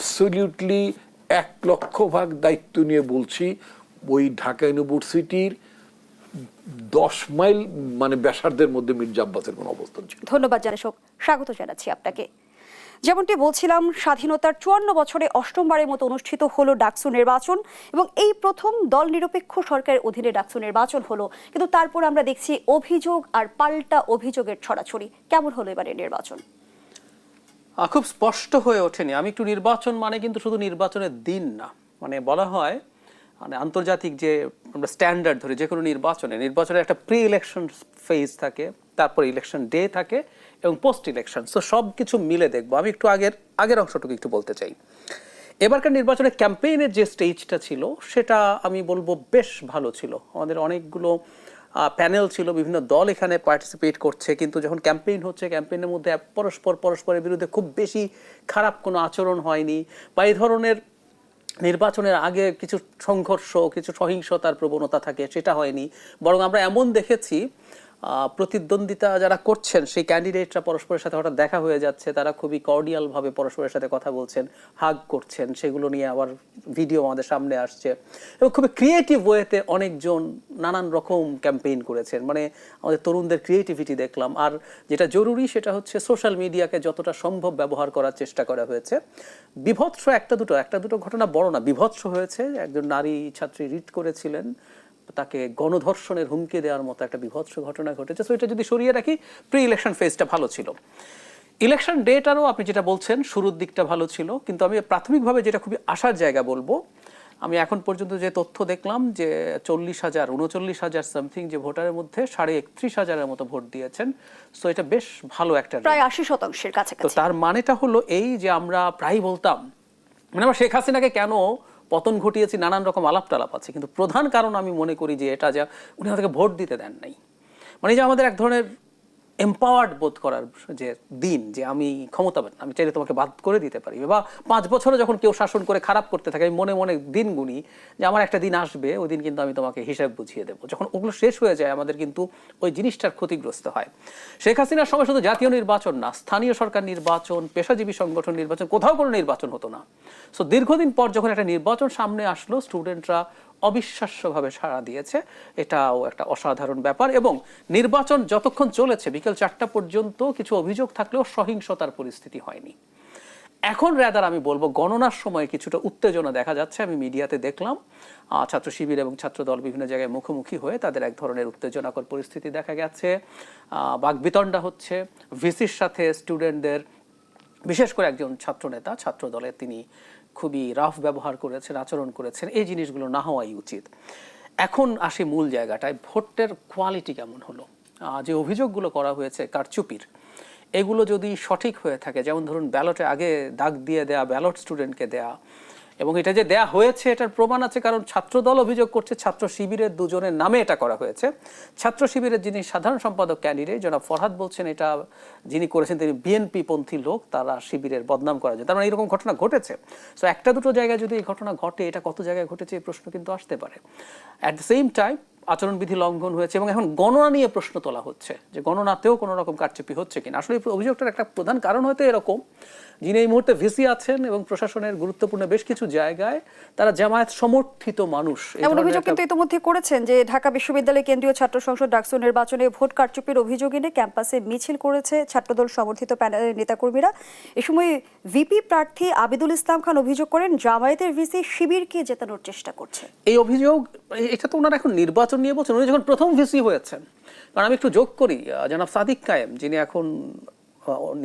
Absolutely এক লক্ষ ভাগ দায়িত্ব নিয়ে বলছি, ওই ঢাকা ইউনিভার্সিটির দশ মাইল মানে ব্যাসার্ধের মধ্যে মির্জা আব্বাসের কোনো অবস্থান ছিল। ধন্যবাদ জানাশোক স্বাগত জানাচ্ছি আপনাকে। যেমনটি বলছিলাম, স্বাধীনতার চুয়ান্ন বছরে অষ্টমবারের মতো অনুষ্ঠিত হলো ডাকসু নির্বাচন এবং এই প্রথম দল নিরপেক্ষ সরকারের অধীনে ডাকসু নির্বাচন হলো। কিন্তু তারপর আমরা দেখছি অভিযোগ আর পাল্টা অভিযোগের ছড়াছড়ি। কেমন হলো এবারে নির্বাচন? খুব স্পষ্ট হয়ে ওঠেনি। আমি একটু নির্বাচন মানে কিন্তু শুধু নির্বাচনের দিন না। মানে বলা হয় মানে আন্তর্জাতিক যে আমরা স্ট্যান্ডার্ড ধরে, যে কোনো নির্বাচনে নির্বাচনের একটা প্রি ইলেকশন ফেজ থাকে, তারপর ইলেকশন ডে থাকে এবং পোস্ট ইলেকশন সো সব কিছু মিলে দেখব। আমি একটু আগের আগের অংশটুকু একটু বলতে চাই। এবারকার নির্বাচনের ক্যাম্পেইনের যে স্টেজটা ছিল, সেটা আমি বলব বেশ ভালো ছিল। আমাদের অনেকগুলো প্যানেল ছিল, বিভিন্ন দল এখানে পার্টিসিপেট করছে, কিন্তু যখন ক্যাম্পেইন হচ্ছে ক্যাম্পেইনের মধ্যে পরস্পর, পরস্পরের বিরুদ্ধে খুব বেশি খারাপ কোনো আচরণ হয়নি বা এই ধরনের নির্বাচনের আগে কিছু সংঘর্ষ, কিছু সহিংসতার প্রবণতা থাকে, সেটা হয়নি। বরং আমরা এমন দেখেছি প্রতিদ্বন্দ্বিতা যারা করছেন, সেই ক্যান্ডিডেটরা পরস্পরের সাথে হঠাৎ দেখা হয়ে যাচ্ছে, তারা খুবই কর্ডিয়াল ভাবে পরস্পরের সাথে কথা বলছেন হাগ করছেন, সেগুলো নিয়ে আবার ভিডিও আমাদের সামনে আসছে। এবং খুবই ক্রিয়েটিভ ওয়েতে অনেকজন নানান রকম ক্যাম্পেইন করেছেন। মানে আমাদের তরুণদের ক্রিয়েটিভিটি দেখলাম। আর যেটা জরুরি, সেটা হচ্ছে সোশ্যাল মিডিয়াকে যতটা সম্ভব ব্যবহার করার চেষ্টা করা হয়েছে। বিভৎস একটা দুটো একটা দুটো ঘটনা বড় না, বিভৎস হয়েছে। একজন নারী ছাত্রী রিট করেছিলেন। তাকে গণধর্ষণের হুমকি দেওয়ার মতো একটা বিভৎস ঘটনা ঘটেছে। সো এটা যদি সরিয়ে রাখি প্রি ইলেকশন ফেজটা ভালো ছিল। ইলেকশন ডেটারও আপনি যেটা বলছেন শুরুর দিকটা ভালো ছিল কিন্তু আমি প্রাথমিকভাবে যেটা খুবই আশার জায়গা বলব আমি এখন পর্যন্ত যে তথ্য দেখলাম যে চল্লিশ হাজার উনচল্লিশ হাজার সামথিং যে ভোটারের মধ্যে সাড়ে একত্রিশ হাজারের মতো ভোট দিয়েছেন। সো এটা বেশ ভালো একটা প্রায় আশি শতাংশের কাছে তো তার মানেটা হলো এই যে আমরা প্রায় বলতাম মানে আমরা শেখ হাসিনাকে কেন পতন ঘটিয়েছি, নানান রকম আলাপ টালাপ আছে। কিন্তু প্রধান কারণ আমি মনে করি যে এটা যা উনি আমাদেরকে ভোট দিতে দেন নাই। মানে যে আমাদের এক ধরনের এম্পাওয়ার্ড বোধ করার যে দিন, যে আমি ক্ষমতাবান, আমি চাইলে তোমাকে বাদ করে দিতে পারি। বা পাঁচ বছরে যখন কেউ শাসন করে খারাপ করতে থাকে, আমি মনে মনে দিন গুনি যে আমার একটা দিন আসবে, ওই দিন কিন্তু আমি তোমাকে হিসাব বুঝিয়ে দেবো। যখন ওগুলো শেষ হয়ে যায়, আমাদের কিন্তু ওই জিনিসটার ক্ষতিগ্রস্ত হয়। শেখ হাসিনার সময় শুধু জাতীয় নির্বাচন না, স্থানীয় সরকার নির্বাচন, পেশাজীবী সংগঠন নির্বাচন, কোথাও কোনো নির্বাচন হতো না। সো দীর্ঘদিন পর যখন একটা নির্বাচন সামনে আসলো স্টুডেন্টরা অবিশ্বাস্যভাবে সাড়া দিয়েছে। এটাও একটা অসাধারণ ব্যাপার এবং নির্বাচন যতক্ষণ চলেছে বিকেল চারটা পর্যন্ত কিছু অভিযোগ থাকলেও সহিংসতার পরিস্থিতি হয়নি। এখন র্যাদার আমি বলব গণনার সময় কিছুটা উত্তেজনা দেখা যাচ্ছে। আমি মিডিয়াতে দেখলাম ছাত্র শিবির এবং ছাত্রদল বিভিন্ন জায়গায় মুখোমুখি হয়ে তাদের এক ধরনের উত্তেজনাকর পরিস্থিতি দেখা গেছে। আহ, বাকবিতণ্ডা হচ্ছে। ভিসির সাথে স্টুডেন্টদের বিশেষ করে একজন ছাত্রনেতা ছাত্র দলের তিনি খুবই রাফ ব্যবহার করেছেন, আচরণ করেছেন, এই জিনিসগুলো না হওয়াই উচিত। এখন আসে মূল জায়গাটায়, ভোটের কোয়ালিটি কেমন হলো? যে অভিযোগগুলো করা হয়েছে, কারচুপির, এগুলো যদি সঠিক হয়ে থাকে, যেমন ধরুন ব্যালটে আগে দাগ দিয়ে দেয়া, ব্যালট স্টুডেন্টকে দেয়া এবং এটা যে দেয়া হয়েছে, এটার প্রমাণ আছে কারণ ছাত্রদল অভিযোগ করছে ছাত্র শিবিরের দুজনের নামে এটা করা হয়েছে। ছাত্র শিবিরের যিনি সাধারণ সম্পাদক ক্যান্ডিডেট জনাব ফরহাদ বলছেন এটা যিনি করেছেন, তিনি বিএনপি পন্থী লোক, তারা শিবিরের বদনাম করা যায় তার মানে এরকম ঘটনা ঘটেছে। সো একটা দুটো জায়গায় যদি এই ঘটনা ঘটে, এটা কত জায়গায় ঘটেছে, এই প্রশ্ন কিন্তু আসতে পারে। অ্যাট দ্য সেম টাইম আচরণবিধি লঙ্ঘন হয়েছে এবং এখন গণনা নিয়ে প্রশ্ন তোলা হচ্ছে যে গণনাতেও কোনো রকম কারচুপি হচ্ছে কিনা। আসলে অভিযোগটার একটা প্রধান কারণ হয়তো এরকম। যিনি এই মুহূর্তে ভিসি আছেন এবং প্রশাসনের গুরুত্বপূর্ণ বেশ কিছু জায়গায় তারা জামায়াত সমর্থিত মানুষ। এমন অভিযোগ কিন্তু ইতিমধ্যে করেছেন যে ঢাকা বিশ্ববিদ্যালয় কেন্দ্রীয় ছাত্র সংসদ ডাকসু নির্বাচনে ভোট কারচুপির অভিযোগ এনে ক্যাম্পাসে মিছিল করেছে ছাত্রদল সমর্থিত প্যানেলের নেতাকর্মীরা। এ সময় ভিপি প্রার্থী আবিদুল ইসলাম খান অভিযোগ করেন জামায়াতের ভিসি শিবিরকে জেতানোর চেষ্টা করছে। এই অভিযোগ এটা তো ওনারা এখন নির্বাচন নিয়ে বলছেন, উনি যখন প্রথম ভিসি হয়েছেন, কারণ আমি একটু যোগ করি জনাব সাদিক কায়েম, যিনি এখন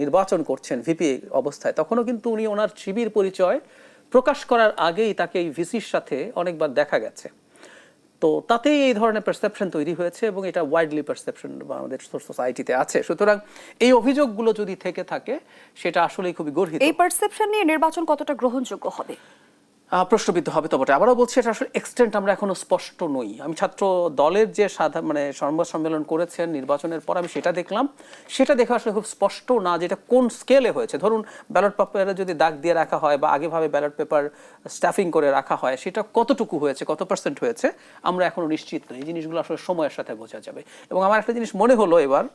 নির্বাচন করছেন ভিপি অবস্থায়, তখনও কিন্তু উনি ওনার শিবির পরিচয় প্রকাশ করার আগেই তাকে এই ভিসির সাথে অনেকবার দেখা গেছে। তো তাতেই এই ধরনের পারসেপশন তৈরি হয়েছে এবং এটা ওয়াইডলি পারসেপশন আমাদের সোসাইটিতে আছে। সুতরাং এই অভিযোগগুলো যদি থেকে থাকে, সেটা আসলেই খুবই গর্হিত। এই পারসেপশন নিয়ে নির্বাচন কতটা গ্রহণযোগ্য হবে? প্রশ্নবিদ্ধ হবে তো বটে আবারও বলছি, এটা আসলে এক্সটেন্ট আমরা এখনও স্পষ্ট নই। আমি ছাত্র দলের যে সাধারণ মানে সংবাদ সম্মেলন করেছেন নির্বাচনের পর আমি সেটা দেখলাম। সেটা দেখে আসলে খুব স্পষ্ট না যেটা কোন স্কেলে হয়েছে। ধরুন ব্যালট পেপারে যদি দাগ দিয়ে রাখা হয় বা আগেভাবে ব্যালট পেপার স্টাফিং করে রাখা হয়, সেটা কতটুকু হয়েছে, কত পার্সেন্ট হয়েছে, আমরা এখনও নিশ্চিত নই। এই জিনিসগুলো আসলে সময়ের সাথে বোঝা যাবে। এবং আমার একটা জিনিস মনে হলো এবার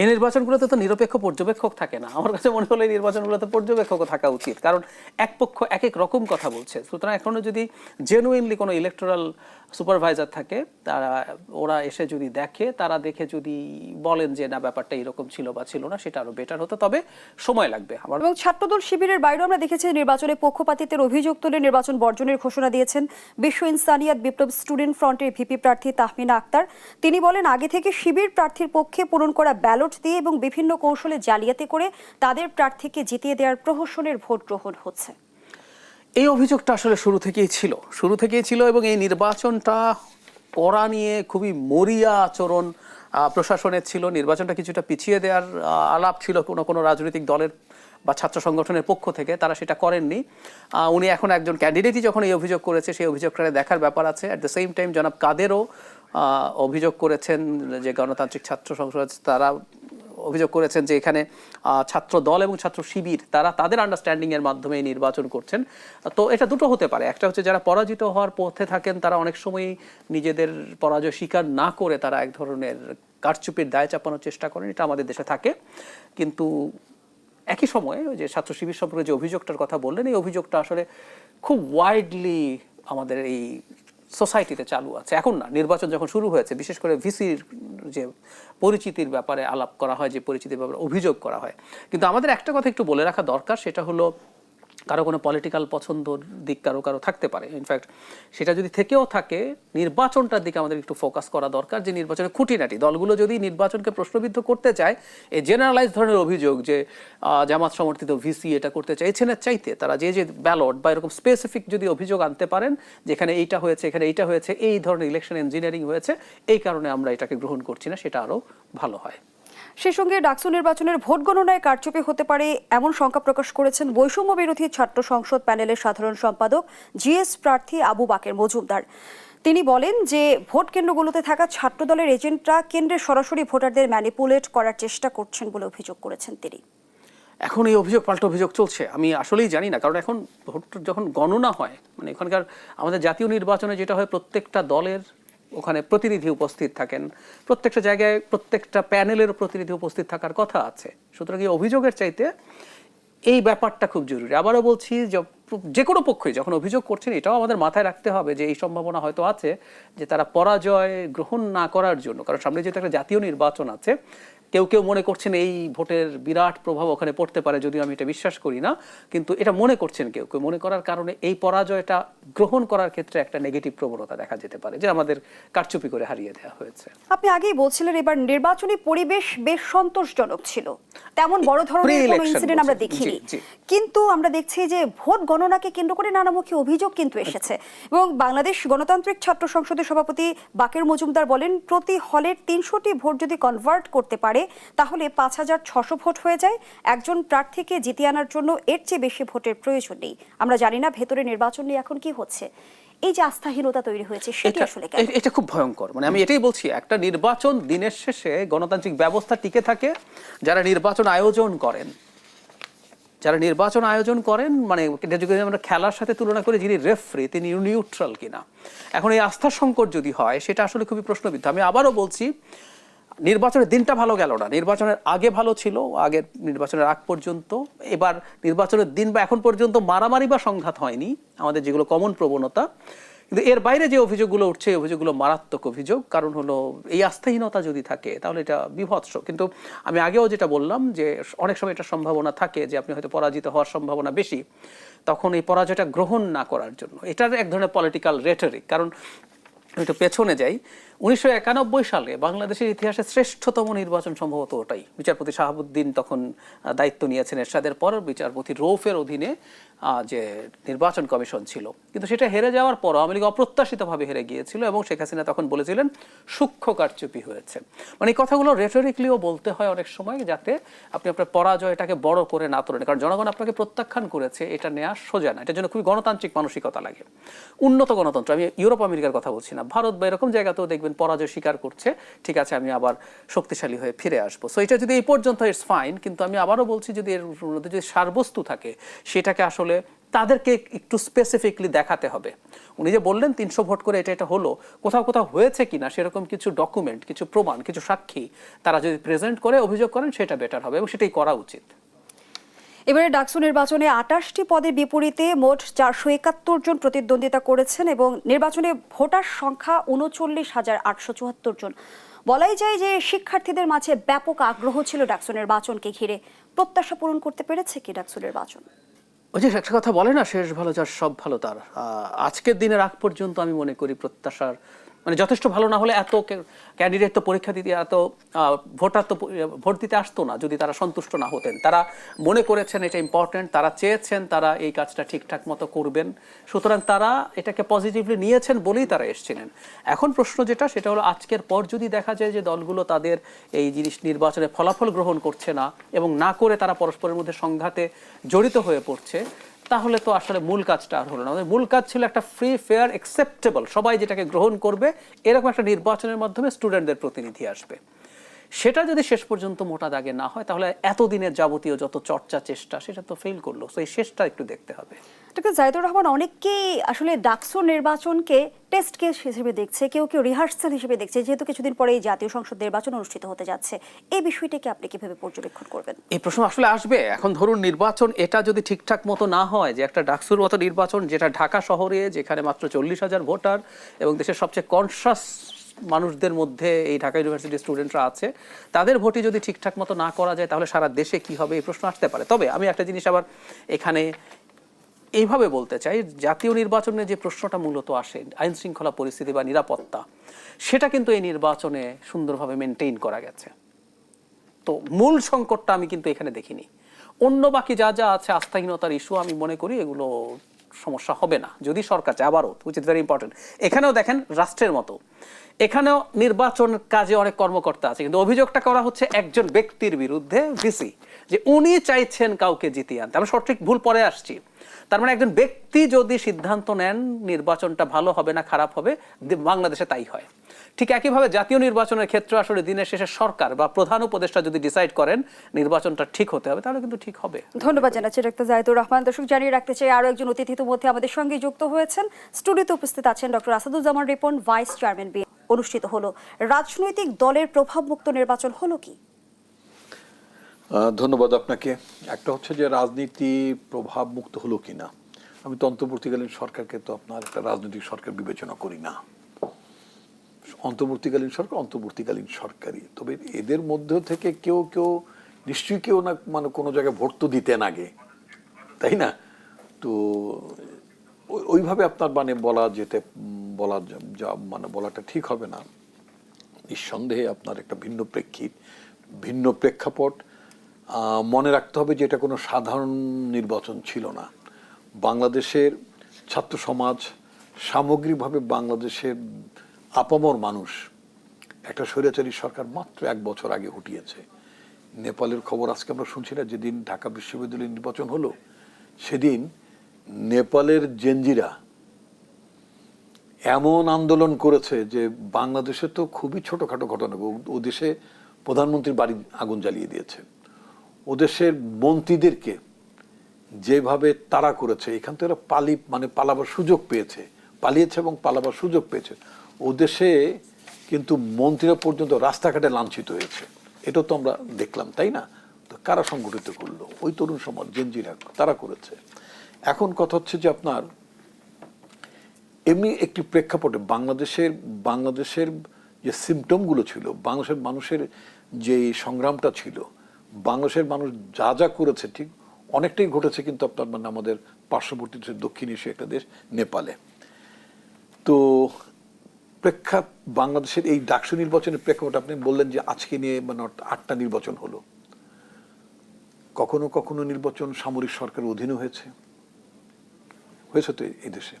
এই নির্বাচনগুলোতে তো নিরপেক্ষ পর্যবেক্ষক থাকে না। আমার কাছে মনে হলো এই নির্বাচনগুলোতে পর্যবেক্ষকও থাকা উচিত। কারণ এক পক্ষ এক এক রকম কথা বলছে। সুতরাং এখনও যদি জেনুইনলি কোনো ইলেকটোরাল সুপারভাইজার থাকে, তারা, ওরা এসে যদি দেখে, তারা দেখে যদি বলেন যে, না, ব্যাপারটা এরকম ছিল বা ছিল না, সেটা আরও বেটার হতো। তবে সময় লাগবে আমার এবং ছাত্রদল শিবিরের বাইরেও আমরা দেখেছি নির্বাচনে পক্ষপাতিত্বের অভিযোগ তুলে নির্বাচন বর্জনের ঘোষণা দিয়েছেন বিশ্ব ইনসানিয়াত বিপ্লব স্টুডেন্ট ফ্রন্টের ভিপি প্রার্থী তাহমিনা আক্তার। তিনি বলেন, আগে থেকে শিবির প্রার্থীর পক্ষে পূরণ করা ব্যালট দিয়ে এবং বিভিন্ন কৌশলে জালিয়াতি করে তাদের প্রার্থীকে জিতিয়ে দেওয়ার প্রহসনের ভোট গ্রহণ হচ্ছে। এই অভিযোগটা আসলে শুরু থেকেই ছিল। শুরু থেকেই ছিল এবং এই নির্বাচনটা করা নিয়ে খুবই মরিয়া আচরণ প্রশাসনের ছিল। নির্বাচনটা কিছুটা পিছিয়ে দেওয়ার আলাপ ছিল কোনো কোনো রাজনৈতিক দলের বা ছাত্র সংগঠনের পক্ষ থেকে। তারা সেটা করেননি। উনি এখন একজন ক্যান্ডিডেটই যখন এই অভিযোগ করেছে, সেই অভিযোগটা দেখার ব্যাপার আছে। অ্যাট দ্য সেম টাইম জনাব কাদেরও অভিযোগ করেছেন যে গণতান্ত্রিক ছাত্র সংসদ, তারা অভিযোগ করেছেন যে এখানে ছাত্র দল এবং ছাত্র শিবির তারা তাদের আন্ডারস্ট্যান্ডিং এর মাধ্যমে নির্বাচন করছেন। তো এটা দুটো হতে পারে। একটা হচ্ছে যারা পরাজিত হওয়ার পথে থাকেন, তারা অনেক সময়ই নিজেদের পরাজয় স্বীকার না করে তারা এক ধরনের কারচুপির দায় চাপানোর চেষ্টা করেন, এটা আমাদের দেশে থাকে। কিন্তু একই সময়ে যে ছাত্র শিবির সম্পর্কে যে অভিযোগটার কথা বললেন, এই অভিযোগটা আসলে খুব ওয়াইডলি আমাদের এই সোসাইটিতে চালু আছে। এখন না, নির্বাচন যখন শুরু হয়েছে, বিশেষ করে ভিসির যে পরিচিতির ব্যাপারে আলাপ করা হয়, যে পরিচিতির ব্যাপারে অভিযোগ করা হয়। কিন্তু আমাদের একটা কথা একটু বলে রাখা দরকার, সেটা হলো কারও কোনো পলিটিক্যাল পছন্দ দিক কারও কারও থাকতে পারে। ইনফ্যাক্ট সেটা যদি থেকেও থাকে, নির্বাচনটার দিকে আমাদের একটু ফোকাস করা দরকার যে নির্বাচনের খুঁটিনাটি। দলগুলো যদি নির্বাচনকে প্রশ্নবিদ্ধ করতে চায় এই জেনারেলাইজ ধরনের অভিযোগ যে জামাত সমর্থিত ভিসি এটা করতে চাইছেন এর চাইতে, তারা যে যে ব্যালট বা এরকম স্পেসিফিক যদি অভিযোগ আনতে পারেন, যেখানে এইটা হয়েছে, এখানে এইটা হয়েছে, এই ধরনের ইলেকশন ইঞ্জিনিয়ারিং হয়েছে, এই কারণে আমরা এটাকে গ্রহণ করছি না, সেটা আরও ভালো হয়। সেই সঙ্গে ডাকসু নির্বাচনের ভোট গণনায় কারচুপি হতে পারে এমন শঙ্কা প্রকাশ করেছেন বৈষম্য বিরোধী ছাত্র সংসদ প্যানেলের সাধারণ সম্পাদক জিএস প্রার্থী আবু বাকের মজুমদার। তিনি বলেন যে ভোট কেন্দ্রগুলোতে থাকা ছাত্র দলের এজেন্টরা কেন্দ্রে সরাসরি ভোটারদের ম্যানিপুলেট করার চেষ্টা করছেন বলে অভিযোগ করেছেন তিনি। এখন এই অভিযোগ, পাল্টা অভিযোগ চলছে। আমি আসলেই জানি না, কারণ এখন ভোট যখন গণনা হয় মানে এখানকার আমাদের জাতীয় নির্বাচনে যেটা হয়, প্রত্যেকটা দলের ওখানে প্রতিনিধি উপস্থিত থাকেন। প্রত্যেকটা জায়গায় প্রত্যেকটা প্যানেলের প্রতিনিধি উপস্থিত থাকার কথা আছে। সুতরাং এই অভিযোগের চাইতে এই ব্যাপারটা খুব জরুরি। আবারও বলছি যে কোনো পক্ষই যখন অভিযোগ করছেন, এটাও আমাদের মাথায় রাখতে হবে যে, এই সম্ভাবনা হয়তো আছে যে, তারা পরাজয় গ্রহণ না করার জন্য, কারণ সামনে যেহেতু একটা জাতীয় নির্বাচন আছে কেউ কেউ মনে করছেন এই ভোটের বিরাট প্রভাব ওখানে পড়তে পারে যদিও আমি এটা বিশ্বাস করি না কিন্তু এটা মনে করছেন কেউ কেউ। মনে করার কারণে এই পরাজয়টা গ্রহণ করার ক্ষেত্রে একটা নেগেটিভ প্রবণতা দেখা যেতে পারে যে আমাদের কারচুপি করে হারিয়ে দেওয়া হয়েছে। আপনি আগেই বলছিলেন এবার নির্বাচনী পরিবেশ বেশ সন্তোষজনক ছিল। তেমন বড় ধরনের কোনো ইনসিডেন্ট আমরা দেখিনি। কিন্তু আমরা দেখছি যে ভোট গণনাকে কেন্দ্র করে নানামুখী অভিযোগ কিন্তু এসেছে। এবং বাংলাদেশ গণতান্ত্রিক ছাত্র সংসদের সভাপতি বাকের মজুমদার বলেন প্রতি হলের তিনশোটি ভোট যদি কনভার্ট করতে পারে তাহলে পাঁচ হাজার ছশো ভোট হয়ে যায়। একজন প্রার্থীকে জিতিয়ে আনার জন্য এর চেয়ে বেশি ভোটের প্রয়োজন নেই। আমরা জানি না ভেতরে নির্বাচন নিয়ে এখন কি হচ্ছে। এই যে আস্থাহীনতা তৈরি হয়েছে সেটি আসলে এটা খুব ভয়ঙ্কর। মানে আমি এটাই বলছি একটা নির্বাচন দিনের শেষে গণতান্ত্রিক ব্যবস্থা টিকে থাকে যারা নির্বাচন আয়োজন করেন। যারা নির্বাচন আয়োজন করেন মানে এটা যদি আমরা খেলার সাথে তুলনা করি যিনি রেফারি তিনি নিউট্রাল কিনা। এখন এই আস্থার সংকট যদি হয় সেটা আসলে খুবই প্রশ্নবিদ্ধ। আমি আবারও বলছি নির্বাচনের দিনটা ভালো গেল না। নির্বাচনের আগে ভালো ছিল, আগের নির্বাচনের আগ পর্যন্ত। এবার নির্বাচনের দিন বা এখন পর্যন্ত মারামারি বা সংঘাত হয়নি, আমাদের যেগুলো কমন প্রবণতা। কিন্তু এর বাইরে যে অভিযোগগুলো উঠছে অভিযোগগুলো মারাত্মক অভিযোগ। কারণ হলো, এই আস্থাহীনতা যদি থাকে, তাহলে এটা বিভৎস। কিন্তু আমি আগেও যেটা বললাম যে, অনেক সময় এটা সম্ভাবনা থাকে যে, আপনি হয়তো পরাজিত হওয়ার সম্ভাবনা বেশি। তখন এই পরাজয়টা গ্রহণ না করার জন্য। এটার এক ধরনের পলিটিক্যাল রেটরিক কারণ একটু পেছনে যাই। উনিশশো একানব্বই সালে বাংলাদেশের ইতিহাসে শ্রেষ্ঠতম নির্বাচন সম্ভবত ওটাই। বিচারপতি শাহাবুদ্দিন তখন দায়িত্ব নিয়েছেন এরশাদের পর বিচারপতি রৌফের অধীনে যে নির্বাচন কমিশন ছিল। কিন্তু সেটা হেরে যাওয়ার পর আওয়ামী লীগ অপ্রত্যাশিতভাবে হেরে গিয়েছিল এবং শেখ হাসিনা তখন বলেছিলেন, সূক্ষ্ম কারচুপি হয়েছে। মানে এই কথাগুলো রেটরিকলিও বলতে হয় অনেক সময় যাতে আপনি আপনার পরাজয়টাকে বড় করে না তোলেন। কারণ জনগণ আপনাকে প্রত্যাখ্যান করেছে, এটা নেওয়া সোজা না, এটার জন্য খুবই গণতান্ত্রিক মানসিকতা লাগে। উন্নত গণতন্ত্র, আমি ইউরোপ আমেরিকার কথা বলছি না, ভারত বা এরকম জায়গাতেও দেখবেন পরাজয় স্বীকার করছে। ঠিক আছে, আমি আবার শক্তিশালী হয়ে ফিরে আসব। সো এটা যদি এই পর্যন্ত ইটস ফাইন কিন্তু আমি আবারও বলছি, যদি এর মধ্যে যদি সারবস্তু থাকে, সেটাকে আসলে তাদেরকে একটু স্পেসিফিকলি দেখাতে হবে। উনি যে বললেন, তিনশো ভোট করে এটা এটা হলো, কোথাও কোথাও হয়েছে কিনা, সেরকম কিছু ডকুমেন্ট কিছু প্রমাণ, কিছু সাক্ষী, তারা যদি প্রেজেন্ট করে, অভিযোগ করেন, সেটা বেটার হবে এবং সেটাই করা উচিত। এবারে ডাকসু নির্বাচনে আটাশটি পদের বিপরীতে মোট চারশো একাত্তর জন প্রতিদ্বন্দ্বিতা করেছেন এবং নির্বাচনে ভোটার সংখ্যা উনচল্লিশ হাজার আটশো চুয়াত্তর জন। বলাই যায় যে শিক্ষার্থীদের মাঝে ব্যাপক আগ্রহ ছিল ডাকসু নির্বাচনকে ঘিরে। প্রত্যাশা পূরণ করতে পেরেছে কি ডাকসু নির্বাচন? ওই যে একটা কথা বলে না, শেষ ভালো যার সব ভালো তার। আজকের দিনের আগ পর্যন্ত আমি মনে করি প্রত্যাশার মানে যথেষ্ট ভালো না হলে এত ক্যান্ডিডেট তো পরীক্ষা দিতে এত ভোটার তো ভোট দিতে আসতো না যদি তারা সন্তুষ্ট না হতেন। তারা মনে করেছেন এটা ইম্পর্টেন্ট তারা চেয়েছেন তারা এই কাজটা ঠিকঠাক মতো করবেন। সুতরাং তারা এটাকে পজিটিভলি নিয়েছেন বলেই তারা এসেছিলেন। এখন প্রশ্ন যেটা, সেটা হলো আজকের পর যদি দেখা যায় যে দলগুলো তাদের এই জিনিস নির্বাচনে ফলাফল গ্রহণ করছে না এবং না করে তারা পরস্পরের মধ্যে সংঘাতে জড়িত হয়ে পড়ছে তাহলে তো আসলে মূল কাজটা আর হলো না। মূল কাজ ছিল একটা ফ্রি ফেয়ার অ্যাকসেপ্টেবল সবাই যেটাকে গ্রহণ করবে, এরকম একটা নির্বাচনের মাধ্যমে স্টুডেন্টদের প্রতিনিধি আসবে। সেটা যদি শেষ পর্যন্ত মোটা দাগে না হয়, তাহলে এতদিনের যাবতীয় যত চর্চা, চেষ্টা, সেটা তো ফেল করল। এই শেষটা একটু দেখতে হবে। ডক্টর জাহিদুর রহমান অনেককেই আসলে ডাকসু নির্বাচনকে টেস্ট কেস হিসেবে দেখছে, কেউ কেউ রিহার্সাল হিসেবে দেখছে, যেহেতু কিছুদিন পরে এই জাতীয় সংসদ নির্বাচন অনুষ্ঠিত হতে যাচ্ছে। এই বিষয়টিকে আপনি কীভাবে পর্যবেক্ষণ করবেন? এই প্রশ্ন আসলে আসবে। এখন ধরুন নির্বাচন এটা যদি ঠিকঠাক মতো না হয়, যে একটা ডাকসুর মতো নির্বাচন, যেটা ঢাকা শহরে, যেখানে মাত্র চল্লিশ হাজার ভোটার এবং দেশের সবচেয়ে কনসাস মানুষদের মধ্যে এই ঢাকা ইউনিভার্সিটির স্টুডেন্টরা আছে, তাদের ভোটই যদি ঠিকঠাক মতো না করা যায়, তাহলে সারা দেশে কি হবে? এই প্রশ্ন আসতে পারে। তবে আমি একটা জিনিস আবার এখানে এইভাবে বলতে চাই, জাতীয় নির্বাচনে যে প্রশ্নটা মূলত আসে আইন শৃঙ্খলা পরিস্থিতি বা নিরাপত্তা, সেটা কিন্তু এই নির্বাচনে সুন্দরভাবে মেনটেইন করা গেছে। তো মূল সংকটটা আমি কিন্তু এখানে দেখিনি। অন্য বাকি যা যা আছে, আস্থাহীনতার ইস্যু আমি মনে করি এগুলো সমস্যা হবে না। যদি সরকার চায় আবারও উইচ ইজ ভেরি ইম্পর্টেন্ট এখানেও দেখেন, রাষ্ট্রের মতো। এখানেও নির্বাচন কাজে অনেক কর্মকর্তা আছে, কিন্তু অভিযোগটা করা হচ্ছে একজন ব্যক্তির বিরুদ্ধে ভিসি, যে উনি চাইছেন কাউকে জিতিয়ে আনতে। আমরা সঠিক ভুল পরে আসছি। তার মানে একজন ব্যক্তি যদি সিদ্ধান্ত নেন নির্বাচনটা ভালো হবে না খারাপ হবে বাংলাদেশে তাই হয়। ঠিক একইভাবে জাতীয় নির্বাচনের ক্ষেত্রে আসলে দিনের শেষে সরকার বা প্রধান উপদেষ্টা যদি ডিসাইড করেন নির্বাচনটা ঠিক হতে হবে, তাহলে কিন্তু ঠিক হবে। ধন্যবাদ জানাচ্ছি ডক্টর জাহিদুর রহমান। দর্শক, জানিয়ে রাখতে চাই আরও একজন অতিথি মধ্যে আমাদের সঙ্গে যুক্ত হয়েছেন। স্টুডিওতে উপস্থিত আছেন doctor Asaduzzaman Ripon, vice chairman B অনুষ্ঠিত হলো। রাজনৈতিক দলের প্রভাবমুক্ত নির্বাচন হলো কি? ধন্যবাদ আপনাকে। একটা হচ্ছে যে রাজনীতি প্রভাব মুক্ত হলো কিনা। আমি তো অন্তর্বর্তীকালীন সরকারকে তো আপনার একটা রাজনৈতিক সরকার বিবেচনা করি না। অন্তর্বর্তীকালীন সরকার অন্তর্বর্তীকালীন সরকারই। তবে এদের মধ্য থেকে কেউ কেউ, নিশ্চয়ই কেউ না মানে কোনো জায়গায় ভোট তো দিতেন আগে। তাই না? তো ওই- ওইভাবে আপনার মানে বলা যেতে, বলা যা- মানে বলাটা ঠিক হবে না। নিঃসন্দেহে আপনার একটা ভিন্ন প্রেক্ষিত, ভিন্ন প্রেক্ষাপট মনে রাখতে হবে যে এটা কোনো সাধারণ নির্বাচন ছিল না। বাংলাদেশের ছাত্র সমাজ সামগ্রিকভাবে বাংলাদেশের আপামর মানুষ একটা স্বৈরাচারী সরকার মাত্র এক বছর আগে হটিয়েছে। নেপালের খবর আজকে আমরা শুনছি না, যেদিন ঢাকা বিশ্ববিদ্যালয়ের নির্বাচন হলো, সেদিন নেপালের জেনজিরা এমন আন্দোলন করেছে যে বাংলাদেশে তো খুবই ছোটখাটো ঘটনা, ও দেশে প্রধানমন্ত্রীর বাড়ি আগুন জ্বালিয়ে দিয়েছে। ও দেশের মন্ত্রীদেরকে যেভাবে তারা করেছে, এখান থেকে পালি মানে পালাবার সুযোগ পেয়েছে, পালিয়েছে এবং পালাবার সুযোগ পেয়েছে। ও দেশে কিন্তু মন্ত্রীরা পর্যন্ত রাস্তাঘাটে লাঞ্ছিত হয়েছে। এটা তো আমরা দেখলাম, তাই না? তো কারা সংগঠিত করল? ওই তরুণ সমাজ জেনজিরা তারা করেছে। এখন কথা হচ্ছে যে আপনার এমনি একটি প্রেক্ষাপটে বাংলাদেশের বাংলাদেশের যে সিমটমগুলো ছিল, বাংলাদেশের মানুষের যে সংগ্রামটা ছিল বাংলাদেশের মানুষ যা যা করেছে ঠিক অনেকটাই ঘটেছে কিন্তু আপনার মানে আমাদের পার্শ্ববর্তী দেশ, দক্ষিণ এশিয়া একটা দেশ নেপালে। তো প্রেক্ষাপ বাংলাদেশের এই ডাকসু নির্বাচনের প্রেক্ষাপট আপনি বললেন যে আজকে নিয়ে মানে আটটা নির্বাচন হলো। কখনো কখনো নির্বাচন সামরিক সরকারের অধীনে হয়েছে। হয়েছে তো এই দেশে।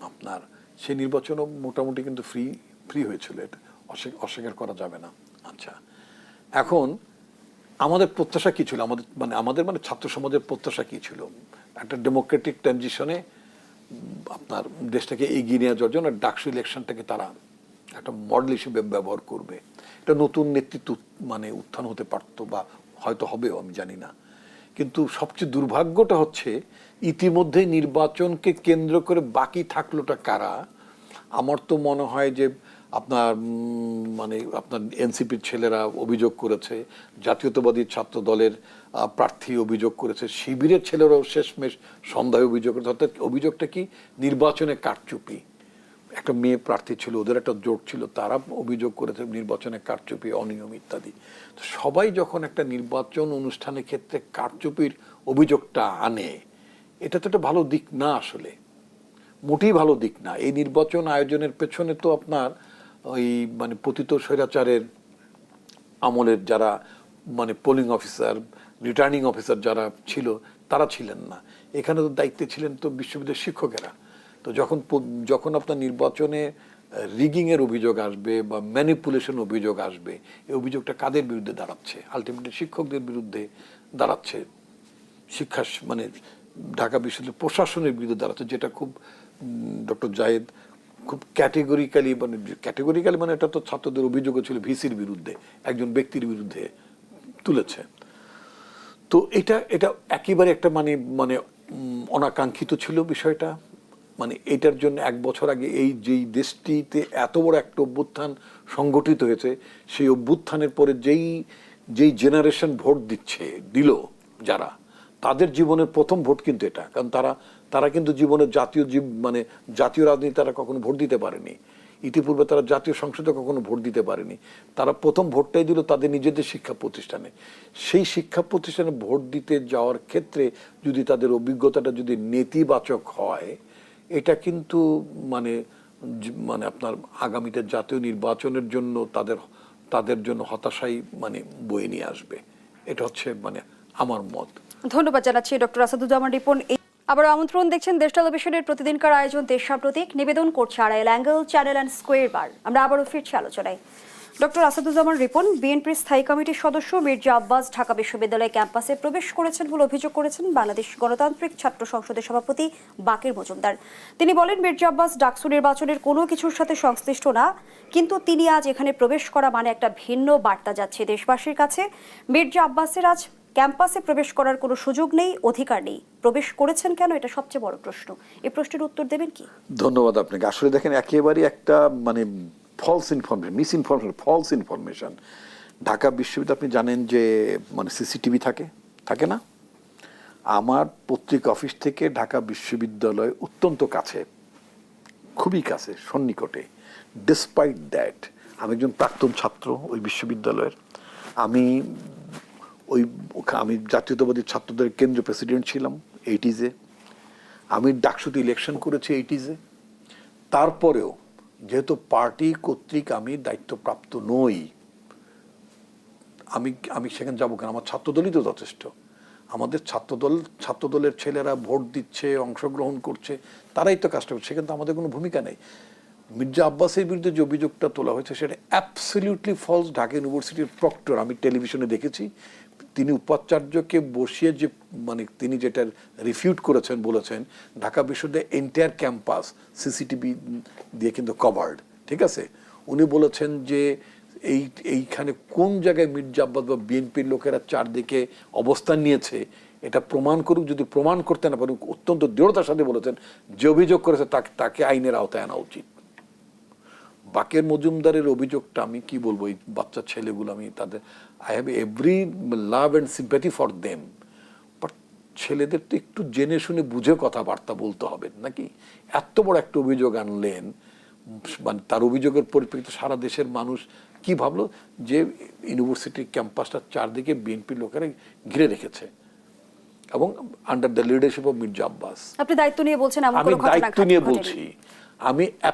আপনার সেই নির্বাচনও মোটামুটি কিন্তু ফ্রি ফ্রি হয়েছিল। এটা অস্বী- অস্বীকার করা যাবে না। আচ্ছা। এখন আমাদের প্রত্যাশা কি ছিল? আমাদের মানে আমাদের মানে ছাত্র সমাজের প্রত্যাশা কি ছিল? একটা ডেমোক্রেটিক ট্রানজিশনে আপনার দেশটাকে এগিয়ে নিয়ে যাওয়ার জন্য ডাকসু ইলেকশনটাকে তারা একটা মডেল হিসেবে ব্যবহার করবে। এটা নতুন নেতৃত্ব মানে উত্থান হতে পারতো বা হয়তো হবেও, আমি জানি না। কিন্তু সবচেয়ে দুর্ভাগ্যটা হচ্ছে ইতিমধ্যে নির্বাচনকে কেন্দ্র করে বাকি থাকলোটা কারা? আমার তো মনে হয় যে আপনার মানে আপনার এনসিপির ছেলেরা অভিযোগ করেছে, জাতীয়তাবাদী ছাত্র দলের প্রার্থী অভিযোগ করেছে, শিবিরের ছেলেরাও শেষমেশ সন্ধ্যায় অভিযোগ করেছে। অর্থাৎ অভিযোগটা কি? নির্বাচনে কারচুপি। একটা মেয়ে প্রার্থী ছিল, ওদের একটা জোট ছিল, তারা অভিযোগ করেছে নির্বাচনে কারচুপি, অনিয়ম ইত্যাদি। তো সবাই যখন একটা নির্বাচন অনুষ্ঠানের ক্ষেত্রে কারচুপির অভিযোগটা আনে, এটা তো একটা ভালো দিক না আসলে। মোটেই ভালো দিক না। এই নির্বাচন আয়োজনের পেছনে তো আপনার ওই মানে পতিত স্বৈরাচারের আমলের যারা মানে পোলিং অফিসার রিটার্নিং অফিসার যারা ছিল, তারা ছিলেন না। এখানে তো দায়িত্বে ছিলেন তো বিশ্ববিদ্যালয়ের শিক্ষকেরা। তো যখন যখন আপনার নির্বাচনে রিগিংয়ের অভিযোগ আসবে বা ম্যানিপুলেশন অভিযোগ আসবে, এই অভিযোগটা কাদের বিরুদ্ধে দাঁড়াচ্ছে? আলটিমেটলি শিক্ষকদের বিরুদ্ধে দাঁড়াচ্ছে। শিক্ষা মানে ঢাকা বিশ্ববিদ্যালয় প্রশাসনের বিরুদ্ধে দাঁড়াচ্ছে, যেটা খুব ডক্টর জায়েদ খুব ক্যাটেগরিক্যালি মানে ক্যাটেগরিক্যালি মানে এটা তো ছাত্রদের অভিযোগও ছিল ভিসির বিরুদ্ধে, একজন ব্যক্তির বিরুদ্ধে তুলেছে। তো এটা এটা একেবারে একটা মানে মানে অনাকাঙ্ক্ষিত ছিল বিষয়টা। মানে এটার জন্য এক বছর আগে এই যেই দেশটিতে এত বড় একটা অভ্যুত্থান সংগঠিত হয়েছে, সেই অভ্যুত্থানের পরে যেই যেই জেনারেশন ভোট দিচ্ছে, দিল যারা, তাদের জীবনের প্রথম ভোট কিন্তু এটা। কারণ তারা তারা কিন্তু জীবনের জাতীয় জীব মানে জাতীয় রাজনীতি তারা কখনো ভোট দিতে পারেনি। ইতিপূর্বে তারা জাতীয় সংসদে কখনো ভোট দিতে পারেনি। তারা প্রথম ভোটটাই দিল তাদের নিজেদের শিক্ষা প্রতিষ্ঠানে। সেই শিক্ষা প্রতিষ্ঠানে ভোট দিতে যাওয়ার ক্ষেত্রে যদি তাদের অভিজ্ঞতাটা যদি নেতিবাচক হয়, এটা কিন্তু মানে মানে আপনার আগামীতে জাতীয় নির্বাচনের জন্য তাদের তাদের জন্য হতাশাই মানে বয়ে নিয়ে আসবে। এটা হচ্ছে মানে আমার মত। ধন্যবাদ জানাচ্ছি ডক্টর আসাদুজ্জামান রিপন। আবার আমন্ত্রণ দেখছেন দেশ টেলিভিশনের প্রতিদিনকার আয়োজন দেশ সাম্প্রতিক নিবেদন করছে Arail angle channel and square bar. আমরা আবারও ফিরছি আলোচনায়। ডক্টর আসাদুজ্জামান রিপন, বিএনপির স্থায়ী কমিটির সদস্য মির্জা আব্বাস ঢাকা বিশ্ববিদ্যালয় ক্যাম্পাসে প্রবেশ করেছেন বলে অভিযোগ করেছেন বাংলাদেশ গণতান্ত্রিক ছাত্র সংসদের সভাপতি বাকের মজুমদার। তিনি বলেন, মির্জা আব্বাস ডাকসু নির্বাচনের কোনো কিছুর সাথে সংশ্লিষ্ট না, কিন্তু তিনি আজ এখানে প্রবেশ করা মানে একটা ভিন্ন বার্তা যাচ্ছে দেশবাসীর কাছে। মির্জা আব্বাসের আজ ক্যাম্পাসে প্রবেশ করার কোনো সুযোগ নেই, অধিকার নেই। প্রবেশ করেছেন কেন? এটা সবচেয়ে বড় প্রশ্ন। এই প্রশ্নের উত্তর দেবেন কি? ধন্যবাদ আপনাকে। আসলে দেখেন একেবারে একটা মানে false information miss information false information Dhaka বিশ্ববিদ্যালয়, আপনি জানেন যে মানে সিসিটিভি থাকে? থাকে না? আমার পত্রিকা অফিস থেকে ঢাকা বিশ্ববিদ্যালয় অত্যন্ত কাছে, খুবই কাছে, সন্নিকটে। ডিসপাইট দ্যাট আমি একজন প্রাক্তন ছাত্র ওই বিশ্ববিদ্যালয়ের। আমি ওই আমি জাতীয়তাবাদী ছাত্রদের কেন্দ্রীয় প্রেসিডেন্ট ছিলাম এইটিজে আমি ডাকসুতে ইলেকশন করেছি এইটিজে তারপরেও যেহেতু পার্টি কর্তৃক আমি দায়িত্বপ্রাপ্ত নই, আমি আমি সেখানে যাব কেন? আমার ছাত্রদলই তো যথেষ্ট। আমাদের ছাত্রদল, ছাত্রদলের ছেলেরা ভোট দিচ্ছে, অংশগ্রহণ করছে, তারাই তো কাজটা করছে, সেখানে তো আমাদের কোনো ভূমিকা নেই। মির্জা আব্বাসের বিরুদ্ধে যে অভিযোগটা তোলা হয়েছে, সেটা অ্যাবসলিউটলি ফলস ঢাকা ইউনিভার্সিটির প্রক্টর আমি টেলিভিশনে দেখেছি। তিনি উপাচার্যকে বসিয়ে যে মানে তিনি যেটা রিফিউট করেছেন, বলেছেন, ঢাকা বিশ্ববিদ্যালয়ের এন্টায়ার ক্যাম্পাস সিসিটিভি দিয়ে কিন্তু কভার্ড ঠিক আছে? উনি বলেছেন যে, এই, এইখানে কোন জায়গায় মির্জা আব্বাস বা বিএনপির লোকেরা চারদিকে অবস্থান নিয়েছে, এটা প্রমাণ করুক, যদি প্রমাণ করতে না পারুক, অত্যন্ত দৃঢ়তার সাথে বলেছেন, যে অভিযোগ করেছে তাকে তাকে আইনের আওতায় আনা উচিত। বাকের মজুমদারের অভিযোগটা আমি কি বলব, এই বাচ্চা ছেলেগুলো আমি তাদের I have every love and sympathy for them but ছেলেদের তো একটু জেনে শুনে বুঝে কথাবার্তা বলতে হবে নাকি? এত বড় একটা অভিযোগ আনলেন মানে তার অভিযোগের পরিপ্রেক্ষিতে সারা দেশের মানুষ কি ভাবলো? যে ইউনিভার্সিটির ক্যাম্পাসটা চারদিকে বিএনপির লোকেরা ঘিরে রেখেছে এবং under the leadership of Mirza Abbas আপনি দায়িত্ব নিয়ে বলছেন আমি দায়িত্ব নিয়ে বলছি আমি